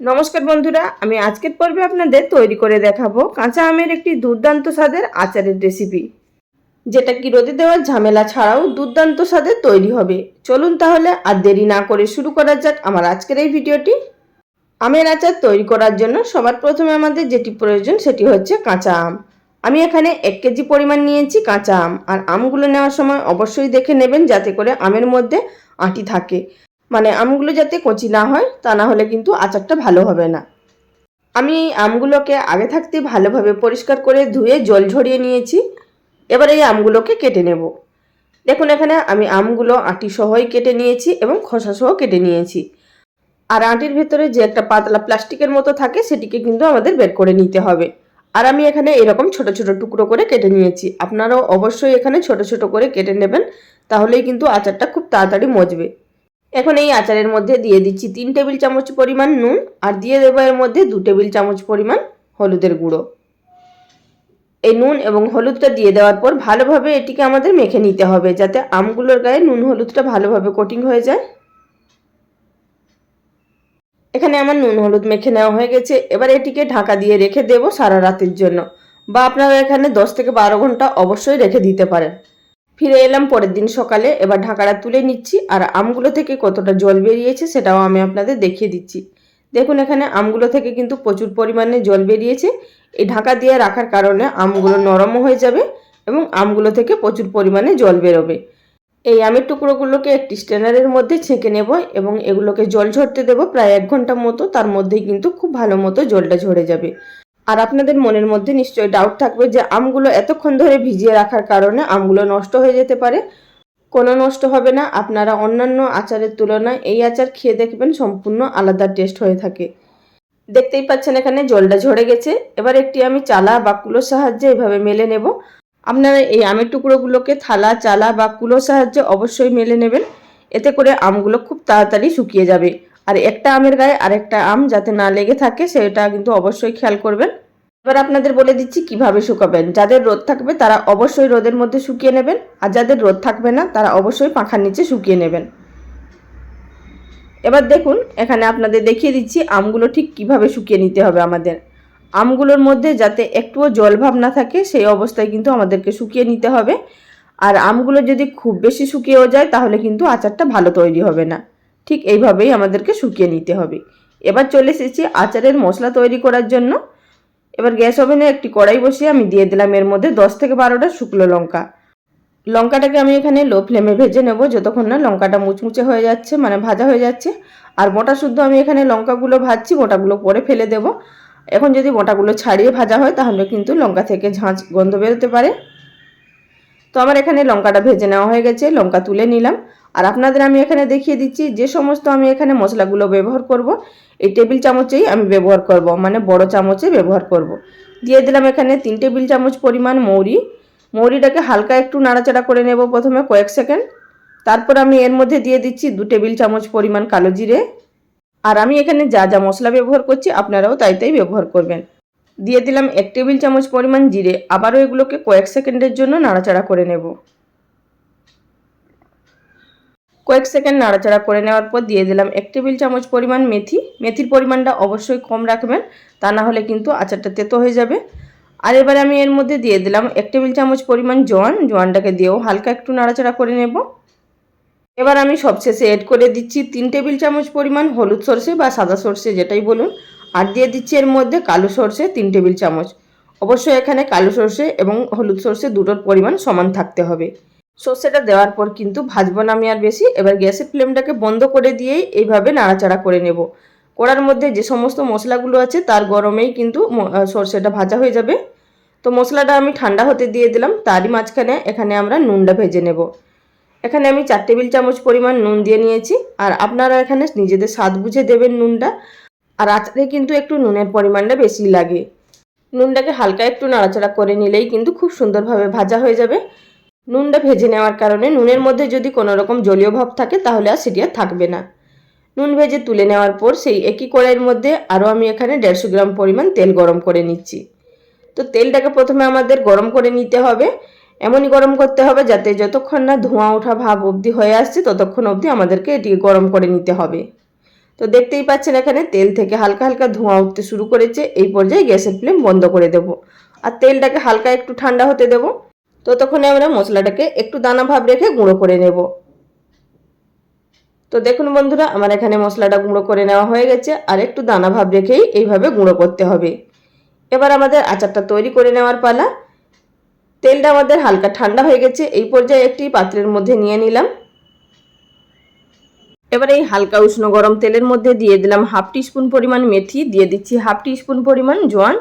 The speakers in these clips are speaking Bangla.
নমস্কার বন্ধুরা, আমি আজকের পর্বে আপনাদের তৈরি করে দেখাবো কাঁচা আমের একটি দুর্দান্ত স্বাদের আচারের রেসিপি যেটা কি রোদে দেওয়ার ঝামেলা ছাড়াও দুর্দান্ত স্বাদের তৈরি হবে। চলুন তাহলে আর দেরি না করে শুরু করা যাক আমার আজকের এই ভিডিওটি। আমের আচার তৈরি করার জন্য সবার প্রথমে আমাদের যেটি প্রয়োজন সেটি হচ্ছে কাঁচা আম। আমি এখানে এক কেজি পরিমাণ নিয়েছি কাঁচা আম, আর আমগুলো নেওয়ার সময় অবশ্যই দেখে নেবেন যাতে করে আমের মধ্যে আঁটি থাকে। মানে আমগুলো যাতে কচি না হয়, তা না হলে কিন্তু আচারটা ভালো হবে না। আমি এই আমগুলোকে আগে থাকতে ভালোভাবে পরিষ্কার করে ধুয়ে জল ঝরিয়ে নিয়েছি। এবার এই আমগুলোকে কেটে নেব। দেখুন এখানে আমি আমগুলো আঁটি সহই কেটে নিয়েছি এবং খোসা সহ কেটে নিয়েছি। আর আঁটির ভেতরে যে একটা পাতলা প্লাস্টিকের মতো থাকে, সেটিকে কিন্তু আমাদের বের করে নিতে হবে। আর আমি এখানে এরকম ছোট ছোট টুকরো করে কেটে নিয়েছি। আপনারাও অবশ্যই এখানে ছোট ছোট করে কেটে নেবেন, তাহলেই কিন্তু আচারটা খুব তাড়াতাড়ি মজবে। এখন এই আচারের মধ্যে দিয়ে দিচ্ছি তিন টেবিল চামচ পরিমাণ নুন আর দিয়ে দেবো এর মধ্যে দু টেবিল চামচ পরিমাণ হলুদের গুঁড়ো। এই নুন এবং হলুদটা দিয়ে দেওয়ার পর ভালোভাবে এটিকে আমাদের মেখে নিতে হবে যাতে আমগুলোর গায়ে নুন হলুদটা ভালোভাবে কোটিং হয়ে যায়। এখানে আমার নুন হলুদ মেখে নেওয়া হয়ে গেছে। এবার এটিকে ঢাকা দিয়ে রেখে দেব সারা রাতের জন্য। বা আপনারা এখানে দশ থেকে বারো ঘণ্টা অবশ্যই রেখে দিতে পারেন। ফিরে এলাম পরের দিন সকালে। এবার ঢাকাটা তুলে নিচ্ছি। আর আমগুলো থেকে কতটা জল বেরিয়েছে সেটাও আমি আপনাদের দেখিয়ে দিচ্ছি। দেখুন, এখানে আমগুলো থেকে কিন্তু প্রচুর পরিমাণে জল বেরিয়েছে। এই ঢাকা দিয়ে রাখার কারণে আমগুলো নরমও হয়ে যাবে এবং আমগুলো থেকে প্রচুর পরিমাণে জল বেরোবে। এই আমের টুকরোগুলোকে একটি স্ট্যানারের মধ্যে ছেঁকে নেব এবং এগুলোকে জল ঝরতে দেবো প্রায় এক ঘণ্টা মতো। তার মধ্যেই কিন্তু খুব ভালো মতো জলটা ঝরে যাবে। আর আপনাদের মনের মধ্যে নিশ্চয়ই ডাউট থাকবে যে আমগুলো এতক্ষণ ধরে ভিজিয়ে রাখার কারণে আমগুলো নষ্ট হয়ে যেতে পারে। কোনো নষ্ট হবে না। আপনারা অন্যান্য আচারের তুলনায় এই আচার খেয়ে দেখবেন সম্পূর্ণ আলাদা টেস্ট হয়ে থাকে। দেখতেই পাচ্ছেন এখানে জলটা ঝরে গেছে। এবার একটি আমি চালা বা কুলোর সাহায্যে এভাবে মেলে নেব। আপনারা এই আমের টুকরোগুলোকে থালা, চালা বা কুলোর সাহায্যে অবশ্যই মেলে নেবেন। এতে করে আমগুলো খুব তাড়াতাড়ি শুকিয়ে যাবে। আর একটা আমের গায়ে আরেকটা আম যাতে না লেগে থাকে, সেটা কিন্তু অবশ্যই খেয়াল করবেন। এবার আপনাদের বলে দিচ্ছি কীভাবে শুকাবেন। যাদের রোদ থাকবে তারা অবশ্যই রোদের মধ্যে শুকিয়ে নেবেন, আর যাদের রোদ থাকবে না তারা অবশ্যই পাখার নিচে শুকিয়ে নেবেন। এবার দেখুন, এখানে আপনাদের দেখিয়ে দিচ্ছি আমগুলো ঠিক কীভাবে শুকিয়ে নিতে হবে আমাদের। আমগুলোর মধ্যে যাতে একটুও জলভাব না থাকে, সেই অবস্থায় কিন্তু আমাদেরকে শুকিয়ে নিতে হবে। আর আমগুলো যদি খুব বেশি শুকিয়েও যায়, তাহলে কিন্তু আচারটা ভালো তৈরি হবে না। ঠিক এইভাবেই আমাদেরকে শুকিয়ে নিতে হবে। এবার চলে এসেছি আচারের মশলা তৈরি করার জন্য। এবার গ্যাস ওভেনে একটি কড়াই বসিয়ে আমি দিয়ে দিলাম এর মধ্যে দশ থেকে বারোটা শুকনো লঙ্কা। লঙ্কাটাকে আমি এখানে লো ফ্লেমে ভেজে নেব, যতক্ষণ না লঙ্কাটা মুচমুচে হয়ে যাচ্ছে মানে ভাজা হয়ে যাচ্ছে। আর মোটা শুদ্ধ আমি এখানে লঙ্কাগুলো ভাজছি, মোটাগুলো পরে ফেলে দেব। এখন যদি মোটাগুলো ছাড়িয়ে ভাজা হয়, তাহলে কিন্তু লঙ্কা থেকে ঝাঁঝ গন্ধ বেরোতে পারে। তো আমার এখানে লঙ্কাটা ভেজে নেওয়া হয়ে গেছে, লঙ্কা তুলে নিলাম। আর আপনাদের আমি এখানে দেখিয়ে দিচ্ছি যে সমস্ত আমি এখানে মশলাগুলো ব্যবহার করব। এই টেবিল চামচেই আমি ব্যবহার করব মানে বড় চামচে ব্যবহার করব। দিয়ে দিলাম এখানে তিন টেবিল চামচ পরিমাণ মৌরি। মৌরিটাকে হালকা একটু নাড়াচাড়া করে নেব প্রথমে কয়েক সেকেন্ড। তারপর আমি এর মধ্যে দিয়ে দিচ্ছি দু টেবিল চামচ পরিমাণ কালো জিরে। আর আমি এখানে যা যা মশলা ব্যবহার করছি আপনারাও তাই তাই ব্যবহার করবেন। দিয়ে দিলাম এক টেবিল চামচ পরিমাণ জিরে। আবারও এগুলোকে কয়েক সেকেন্ডের জন্য নাড়াচাড়া করে নেব। কয়েক সেকেন্ড নাড়াচাড়া করে নেওয়ার পর দিয়ে দিলাম এক টেবিল চামচ পরিমাণ মেথি। মেথির পরিমাণটা অবশ্যই কম রাখবেন, তা না হলে কিন্তু আচারটা তেতো হয়ে যাবে। আর এবার আমি এর মধ্যে দিয়ে দিলাম এক টেবিল চামচ পরিমাণ জোয়ান। জোয়ানটাকে দিয়েও হালকা একটু নাড়াচাড়া করে নেব। এবার আমি সবশেষে এড করে দিচ্ছি তিন টেবিল চামচ পরিমাণ হলুদ সর্ষে বা সাদা সর্ষে, যেটাই বলুন। আর দিয়ে দিচ্ছি এর মধ্যে কালো সর্ষে তিন টেবিল চামচ। অবশ্যই এখানে কালো সর্ষে এবং হলুদ সর্ষে দুটোর পরিমাণ সমান থাকতে হবে। সর্ষেটা দেওয়ার পর কিন্তু ভাজবো না আমি আর বেশি। এবার গ্যাসের ফ্লেমটাকে বন্ধ করে দিয়েই এইভাবে নাড়াচাড়া করে নেব। কড়ার মধ্যে যে সমস্ত মশলাগুলো আছে, তার গরমেই কিন্তু সর্ষেটা ভাজা হয়ে যাবে। তো মশলাটা আমি ঠান্ডা হতে দিয়ে দিলাম, তারই মাঝখানে এখানে আমরা নুনটা ভেজে নেব। এখানে আমি চার টেবিল চামচ পরিমাণ নুন দিয়ে নিয়েছি, আর আপনারা এখানে নিজেদের স্বাদ বুঝে দেবেন নুনটা। আর আচারে কিন্তু একটু নুনের পরিমাণটা বেশি লাগে। নুনটাকে হালকা একটু নাড়াচাড়া করে নিলেই কিন্তু খুব সুন্দরভাবে ভাজা হয়ে যাবে। নুনটা ভেজে নেওয়ার কারণে নুনের মধ্যে যদি কোনো রকম জলীয় ভাব থাকে, তাহলে আর সেটি আর থাকবে না। নুন ভেজে তুলে নেওয়ার পর সেই একই কড়াইয়ের মধ্যে আরও আমি এখানে দেড়শো গ্রাম পরিমাণ তেল গরম করে নিচ্ছি। তো তেলটাকে প্রথমে আমাদের গরম করে নিতে হবে। এমনই গরম করতে হবে যাতে যতক্ষণ না ধোঁয়া ওঠা ভাব অবধি হয়ে আসছে, ততক্ষণ অবধি আমাদেরকে এটিকে গরম করে নিতে হবে। তো দেখতেই পাচ্ছেন এখানে তেল থেকে হালকা হালকা ধোঁয়া উঠতে শুরু করেছে। এই পর্যায়ে গ্যাসের ফ্লেম বন্ধ করে দেব। আর তেলটাকে হালকা একটু ঠান্ডা হতে দেব। ততক্ষণে আমরা মশলাটাকে একটু দানা ভাব রেখে গুঁড়ো করে নেব। তো দেখুন বন্ধুরা, আমার এখানে মশলাটা গুঁড়ো করে নেওয়া হয়ে গেছে, আর একটু দানা ভাব রেখেই এইভাবে গুঁড়ো করতে হবে। এবার আমাদের আচারটা তৈরি করে নেওয়ার পালা। তেলটা আমাদের হালকা ঠান্ডা হয়ে গেছে, এই পর্যায়ে একটি পাত্রের মধ্যে নিয়ে নিলাম। এবার এই হালকা উষ্ণ গরম তেলের মধ্যে দিয়ে দিলাম হাফ টিস্পুন পরিমাণ মেথি, দিয়ে দিচ্ছি হাফ টিস্পুন পরিমাণ জোয়ান,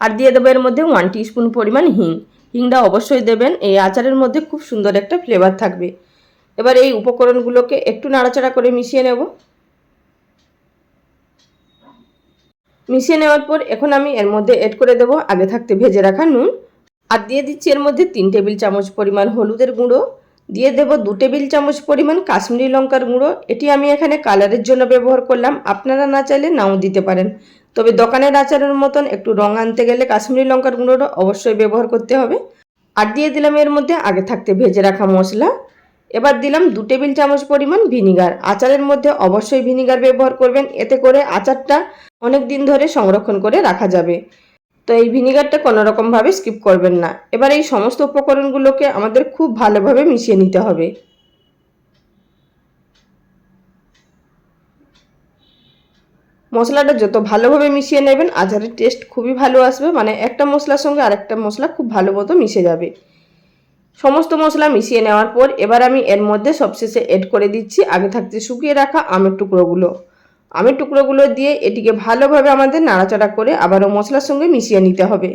আর দিয়ে দেবো এর মধ্যে ওয়ান টিস্পুন পরিমাণ হিং। হিংটা অবশ্যই দেবেন, এই আচারের মধ্যে খুব সুন্দর একটা ফ্লেভার থাকবে। এবার এই উপকরণগুলোকে একটু নাড়াচাড়া করে মিশিয়ে নেব। মিশিয়ে নেওয়ার পর এখন আমি এর মধ্যে এড করে দেব আগে থাকতে ভেজে রাখা নুন। আর দিয়ে দিচ্ছি এর মধ্যে তিন টেবিল চামচ পরিমাণ হলুদের গুঁড়ো। দিয়ে দেব দু টেবিল চামচ পরিমাণ কাশ্মীরি লঙ্কার গুঁড়ো। এটি আমি এখানে কালারের জন্য ব্যবহার করলাম, আপনারা না চাইলে নাও দিতে পারেন। তবে দোকানের আচারের মতন একটু রং আনতে গেলে কাশ্মীরি লঙ্কার গুঁড়োটা অবশ্যই ব্যবহার করতে হবে। আর দিয়ে দিলাম এর মধ্যে আগে থাকতে ভেজে রাখা মশলা। এবার দিলাম দু টেবিল চামচ পরিমাণ ভিনিগার। আচারের মধ্যে অবশ্যই ভিনিগার ব্যবহার করবেন। এতে করে আচারটা অনেক দিন ধরে সংরক্ষণ করে রাখা যাবে। তো এই ভিনিগারটা কোনো রকমভাবে স্কিপ করবেন না। এবার এই সমস্ত উপকরণগুলোকে আমাদের খুব ভালোভাবে মিশিয়ে নিতে হবে। মশলাটা যত ভালোভাবে মিশিয়ে নেবেন, আচারের টেস্ট খুবই ভালো আসবে। মানে একটা মশলার সঙ্গে আরেকটা মশলা খুব ভালো মতো মিশে যাবে। সমস্ত মশলা মিশিয়ে নেওয়ার পর এবার আমি এর মধ্যে সবশেষে এড করে দিচ্ছি আগে থাকতে শুকিয়ে রাখা আমের টুকরোগুলো। আমের টুকরোগুলো দিয়ে এটিকে ভালোভাবে আমাদের নাড়াচাড়া করে আবারও মশলার সঙ্গে মিশিয়ে নিতে হবে।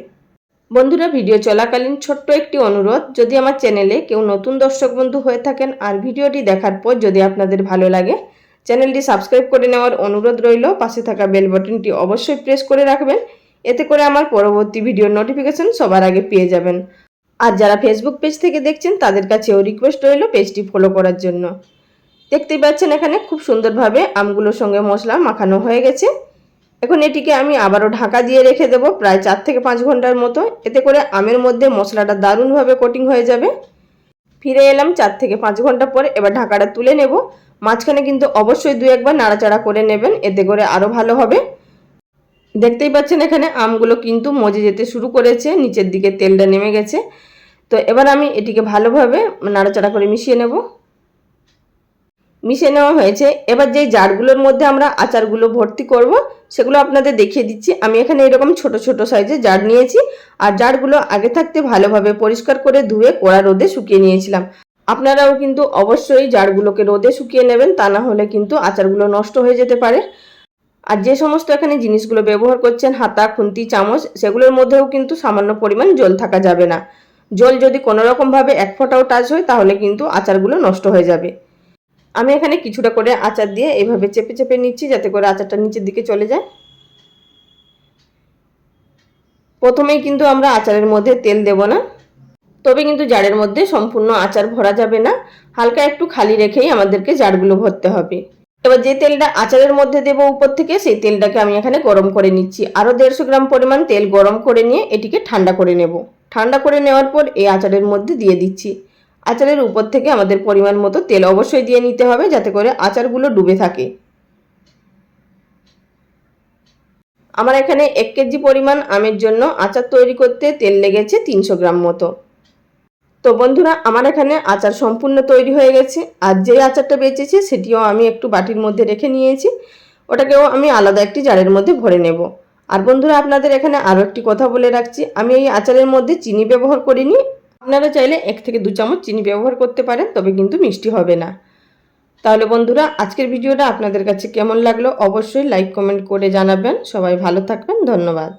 বন্ধুরা, ভিডিও চলাকালীন ছোট্ট একটি অনুরোধ, যদি আমার চ্যানেলে কেউ নতুন দর্শক বন্ধু হয়ে থাকেন আর ভিডিওটি দেখার পর যদি আপনাদের ভালো লাগে চ্যানেলটি সাবস্ক্রাইব করে নেওয়ার অনুরোধ রইল। পাশে থাকা বেল বাটনটি অবশ্যই প্রেস করে রাখবেন। এতে করে আমার পরবর্তী ভিডিওর নোটিফিকেশন সবার আগে পেয়ে যাবেন। আর যারা ফেসবুক পেজ থেকে দেখছেন, তাদের কাছেও রিকোয়েস্ট রইল পেজটি ফলো করার জন্য। দেখতেই পাচ্ছেন এখানে খুব সুন্দরভাবে আমগুলোর সঙ্গে মশলা মাখানো হয়ে গেছে। এখন এটিকে আমি আবারও ঢাকা দিয়ে রেখে দেবো প্রায় চার থেকে পাঁচ ঘণ্টার মতো। এতে করে আমের মধ্যে মশলাটা দারুণভাবে কোটিং হয়ে যাবে। ফিরে এলাম চার থেকে পাঁচ ঘণ্টা পরে, এবার ঢাকাটা তুলে নেব। মাঝখানে কিন্তু অবশ্যই দু একবার নাড়াচাড়া করে নেবেন, এতে করে আরও ভালো হবে। দেখতেই পাচ্ছেন এখানে আমগুলো কিন্তু মজে যেতে শুরু করেছে, নিচের দিকে তেলটা নেমে গেছে। তো এবার আমি এটিকে ভালোভাবে নাড়াচাড়া করে মিশিয়ে নেব। মিশিয়ে নেওয়া হয়েছে। এবার যেই জারগুলোর মধ্যে আমরা আচারগুলো ভর্তি করব, সেগুলো আপনাদের দেখিয়ে দিচ্ছি। আমি এখানে এরকম ছোট ছোট সাইজের জার নিয়েছি, আর জারগুলো আগে থাকতে ভালোভাবে পরিষ্কার করে ধুয়ে কড়া রোদে শুকিয়ে নিয়েছিলাম। আপনারাও কিন্তু অবশ্যই জারগুলোকে রোদে শুকিয়ে নেবেন, তা না হলে কিন্তু আচারগুলো নষ্ট হয়ে যেতে পারে। আর যে সমস্ত এখানে জিনিসগুলো ব্যবহার করছেন, হাতা, খুন্তি, চামচ, সেগুলোর মধ্যেও কিন্তু সামান্য পরিমাণ জল থাকা যাবে না। জল যদি কোনো রকমভাবে এক ফোঁটাও টাচ হয়, তাহলে কিন্তু আচারগুলো নষ্ট হয়ে যাবে। আমি এখানে কিছুটা করে আচার দিয়ে এইভাবে চেপে চেপে নিচ্ছি, যাতে করে আচারটা নিচের দিকে চলে যায়। প্রথমেই কিন্তু আমরা আচারের মধ্যে তেল দেব না। তবে কিন্তু জারের মধ্যে সম্পূর্ণ আচার ভরা যাবে না। হালকা একটু খালি রেখেই আমাদেরকে জারগুলো ভরতে হবে। এবার যে তেলটা আচারের মধ্যে দেবো উপর থেকে, সেই তেলটাকে আমি এখানে গরম করে নিচ্ছি। আরও দেড়শো গ্রাম পরিমাণ তেল গরম করে নিয়ে এটিকে ঠান্ডা করে নেব। ঠান্ডা করে নেওয়ার পর এই আচারের মধ্যে দিয়ে দিচ্ছি। আচারের উপর থেকে আমাদের পরিমাণ মতো তেল অবশ্যই দিয়ে নিতে হবে, যাতে করে আচারগুলো ডুবে থাকে। আমার এখানে এক কেজি পরিমাণ আমের জন্য আচার তৈরি করতে তেল লেগেছে তিনশো গ্রাম মতো। তো বন্ধুরা, আমার এখানে আচার সম্পূর্ণ তৈরি হয়ে গেছে। আর যে আচারটা বেঁচেছে, সেটিও আমি একটু বাটির মধ্যে রেখে নিয়েছি। ওটাকেও আমি আলাদা একটি জারের মধ্যে ভরে নেব। আর বন্ধুরা, আপনাদের এখানে আরও একটি কথা বলে রাখছি। আমি এই আচারের মধ্যে চিনি ব্যবহার করিনি। আপনারা চাইলে এক থেকে দু চামচ চিনি ব্যবহার করতে পারেন, তবে কিন্তু মিষ্টি হবে না। তাহলে বন্ধুরা, আজকের ভিডিওটা আপনাদের কাছে কেমন লাগল অবশ্যই লাইক, কমেন্ট করে জানাবেন। সবাই ভালো থাকবেন, ধন্যবাদ।